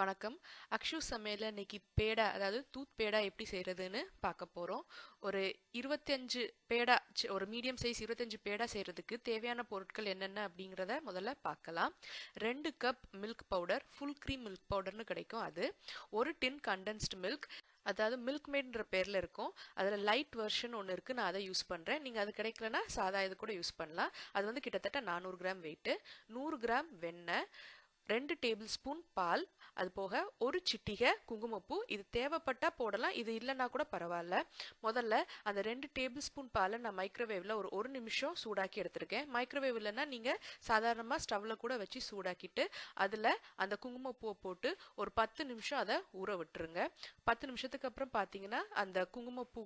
வணக்கம். அக்ஷு சமையலில் இன்னைக்கு பேடா அதாவது தூத் பேடா எப்படி செய்கிறதுன்னு பார்க்க போகிறோம் ஒரு இருபத்தஞ்சு பேடா ஒரு மீடியம் சைஸ் இருபத்தஞ்சு பேடா செய்கிறதுக்கு தேவையான பொருட்கள் என்னென்ன அப்படிங்கிறத முதல்ல பார்க்கலாம். ரெண்டு cup milk powder full cream milk பவுடர்னு கிடைக்கும் அது. ஒரு டின் கண்டென்ஸ்டு மில்க் அதாவது மில்க் மேட்ன்ற பேரில் இருக்கும். அதில் லைட் வெர்ஷன் ஒன்று இருக்குது நான் அதை யூஸ் பண்ணுறேன் நீங்கள் அது கிடைக்கலனா சாதா இது கூட யூஸ் பண்ணலாம். அது வந்து கிட்டத்தட்ட நானூறு கிராம் வெயிட்டு நூறு கிராம் வெண்ணெய் ரெண்டு டேபிள் ஸ்பூன் பால் அது போக ஒரு சிட்டிகை குங்குமப்பூ. இது தேவைப்பட்டா போடலாம் இது இல்லைன்னா கூட பரவாயில்ல. முதல்ல அந்த ரெண்டு டேபிள் ஸ்பூன் பாலை நான் மைக்ரோவேவில் ஒரு ஒரு நிமிஷம் சூடாக்கி எடுத்திருக்கேன். மைக்ரோவேவ் இல்லைன்னா நீங்கள் சாதாரணமாக ஸ்டவ்வில் கூட வச்சு சூடாக்கிட்டு அதில் அந்த குங்குமப்பூவை போட்டு ஒரு பத்து நிமிஷம் அதை ஊற விட்டுருங்க. பத்து நிமிஷத்துக்கு அப்புறம் பார்த்தீங்கன்னா அந்த குங்குமப்பூ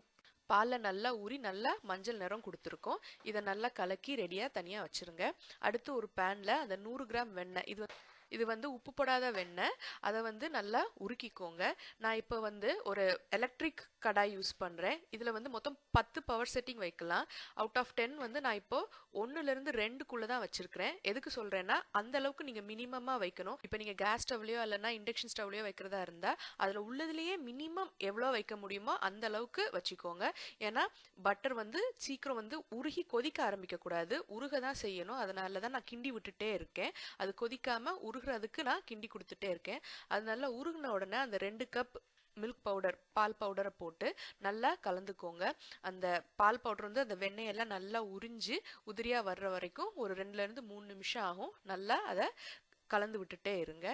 பாலில் நல்லா ஊறி நல்லா மஞ்சள் நிறம் கொடுத்துருக்கோம். இதை நல்லா கலக்கி ரெடியாக தனியாக வச்சுருங்க. அடுத்து ஒரு பேனில் அந்த நூறு கிராம் வெண்ணெய் இது இது வந்து உப்பு போடாத வெண்ணெய் அதை வந்து நல்லா உருக்கிக்கோங்க. நான் இப்போ வந்து ஒரு எலக்ட்ரிக் கடாய் யூஸ் பண்ணுறேன் இதில் வந்து மொத்தம் பத்து பவர் செட்டிங் வைக்கலாம். அவுட் ஆஃப் டென் வந்து நான் இப்போ ஒன்றுலேருந்து ரெண்டுக்குள்ளே தான் வச்சுருக்கிறேன். எதுக்கு சொல்கிறேன்னா அந்த அளவுக்கு நீங்கள் மினிமமாக வைக்கணும். இப்போ நீங்கள் கேஸ் ஸ்டவ்லையோ இல்லைன்னா இண்டக்ஷன் ஸ்டவ்லையோ வைக்கிறதா இருந்தால் அதில் உள்ளதுலேயே மினிமம் எவ்வளோ வைக்க முடியுமோ அந்த அளவுக்கு வச்சுக்கோங்க. ஏன்னா பட்டர் வந்து சீக்கிரம் வந்து உருகி கொதிக்க ஆரம்பிக்கக்கூடாது. உருக தான் செய்யணும். அதனால தான் நான் கிண்டி விட்டுட்டே இருக்கேன். அது கொதிக்காம உருகிறதுக்கு நான் கிண்டி கொடுத்துட்டே இருக்கேன். அது நல்லா உருகின உடனே அந்த ரெண்டு கப் மில்க் பவுடர் பால் பவுடரை போட்டு நல்லா கலந்துக்கோங்க. அந்த பால் பவுடர் வந்து அந்த வெண்ணெயெல்லாம் நல்லா உறிஞ்சு உதிரியாக வர்ற வரைக்கும் ஒரு ரெண்டுலேருந்து மூணு நிமிஷம் ஆகும். நல்லா அதை கலந்து விட்டுட்டே இருங்க.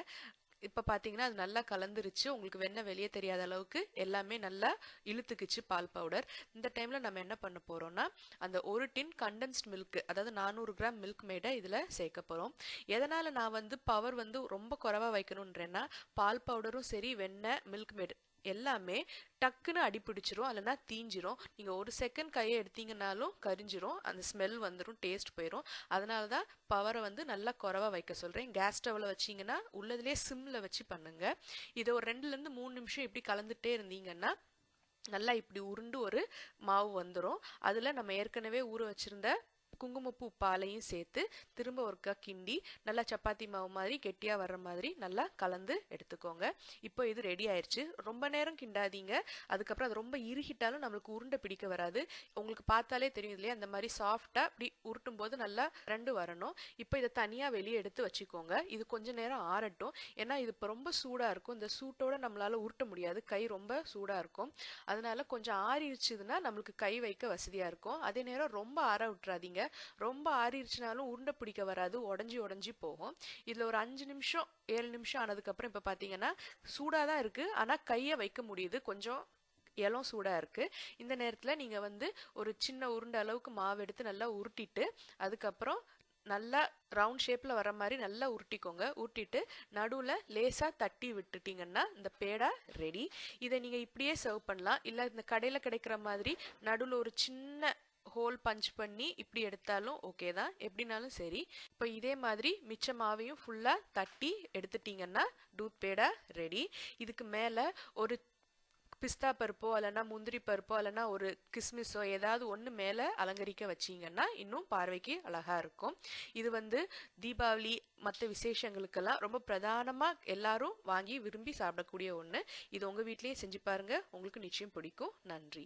இப்போ பார்த்தீங்கன்னா அது நல்லா கலந்துருச்சு. உங்களுக்கு வெண்ணெய் வெளியே தெரியாத அளவுக்கு எல்லாமே நல்லா இழுத்துக்குச்சு பால் பவுடர். இந்த டைமில் நம்ம என்ன பண்ண போகிறோம்னா அந்த ஒரு டின் கண்டென்ஸ்ட் மில்க் அதாவது நானூறு கிராம் மில்க் மேடை இதில் சேர்க்க போகிறோம் எதனால் நான் வந்து பவர் வந்து ரொம்ப குறைவாக வைக்கணுன்றேன்னா பால் பவுடரும் சரி வெண்ணெய் மில்க் மேட் எல்லாமே டக்குன்னு அடிப்பிடிச்சிரும் இல்லைன்னா தீஞ்சிரும். நீங்கள் ஒரு செகண்ட் கையை எடுத்தீங்கனாலும் கரிஞ்சிரும் அந்த ஸ்மெல் வந்துடும் டேஸ்ட் போயிடும் அதனால தான் பவரை வந்து நல்லா குறைவா வைக்க சொல்கிறேன் கேஸ் ஸ்டவ்வில் வச்சீங்கன்னா உள்ளதுலேயே சிம்மில் வச்சு பண்ணுங்கள் இதை ஒரு ரெண்டுலேருந்து மூணு நிமிஷம் இப்படி கலந்துகிட்டே இருந்தீங்கன்னா நல்லா இப்படி உருண்டு ஒரு மாவு வந்துடும் அதில் நம்ம ஏற்கனவே ஊற வச்சிருந்த குங்குமப்பூ பாலையும் சேர்த்து திரும்ப ஒருக்கா கிண்டி நல்லா சப்பாத்தி மாவு மாதிரி கெட்டியாக வர்ற மாதிரி நல்லா கலந்து எடுத்துக்கோங்க. இப்போ இது ரெடி ஆயிடுச்சு ரொம்ப நேரம் கிண்டாதீங்க. அதுக்கப்புறம் அது ரொம்ப இறுகிட்டாலும் நம்மளுக்கு உருண்டை பிடிக்க வராது. உங்களுக்கு பார்த்தாலே தெரியும் இல்லையா? அந்த மாதிரி சாஃப்டாக இப்படி உருட்டும் போது நல்லா ரெண்டு வரணும். இப்போ இதை தனியாக வெளியே எடுத்து வச்சுக்கோங்க. இது கொஞ்ச நேரம் ஆறட்டும். ஏன்னா இது இப்போ ரொம்ப சூடாக இருக்கும். இந்த சூட்டோட நம்மளால் உருட்ட முடியாது. கை ரொம்ப சூடாக இருக்கும். அதனால கொஞ்சம் ஆறிடுச்சுதுன்னா நம்மளுக்கு கை வைக்க வசதியாக இருக்கும். அதே நேரம் ரொம்ப ஆற விட்டுறாதீங்க. ரொம்ப ஆறிடுச்சுனாலும் உருண்டை பிடிக்க வராது உடஞ்சி உடஞ்சி போகும். இதில் ஒரு அஞ்சு நிமிஷம் ஏழு நிமிஷம் ஆனதுக்கப்புறம் இப்போ பார்த்தீங்கன்னா சூடாக தான் இருக்குது ஆனால் கையை வைக்க முடியுது. கொஞ்சம் இளம் சூடாக இருக்குது இந்த நேரத்தில் நீங்கள் வந்து ஒரு சின்ன உருண்டை அளவுக்கு மாவு எடுத்து நல்லா உருட்டிட்டு அதுக்கப்புறம் நல்லா ரவுண்ட் ஷேப்பில் வர மாதிரி நல்லா உருட்டிக்கோங்க. உருட்டிட்டு நடுவில் லேசாக தட்டி விட்டுட்டிங்கன்னா இந்த பேடா ரெடி இதை நீங்கள் இப்படியே சர்வ் பண்ணலாம். இல்லை இந்த கடையில் கிடைக்கிற மாதிரி நடுவில் ஒரு சின்ன ஹோல் பஞ்ச் பண்ணி இப்படி எடுத்தாலும் ஓகே தான். எப்படினாலும் சரி இப்போ இதே மாதிரி மிச்ச மாவையும் ஃபுல்லாக தட்டி எடுத்துட்டிங்கன்னா டூத் பேடா ரெடி இதுக்கு மேலே ஒரு பிஸ்தா பருப்போ இல்லைன்னா முந்திரி பருப்போ இல்லைன்னா ஒரு கிஸ்மிஸோ ஏதாவது ஒன்று மேலே அலங்கரிக்க வச்சீங்கன்னா இன்னும் பார்வைக்கு அழகாக இருக்கும். இது வந்து தீபாவளி மற்ற விசேஷங்களுக்கெல்லாம் ரொம்ப பிரதானமாக எல்லாரும் வாங்கி விரும்பி சாப்பிடக்கூடிய ஒன்று இது உங்கள் வீட்லேயே செஞ்சு பாருங்கள் உங்களுக்கு நிச்சயம் பிடிக்கும். நன்றி.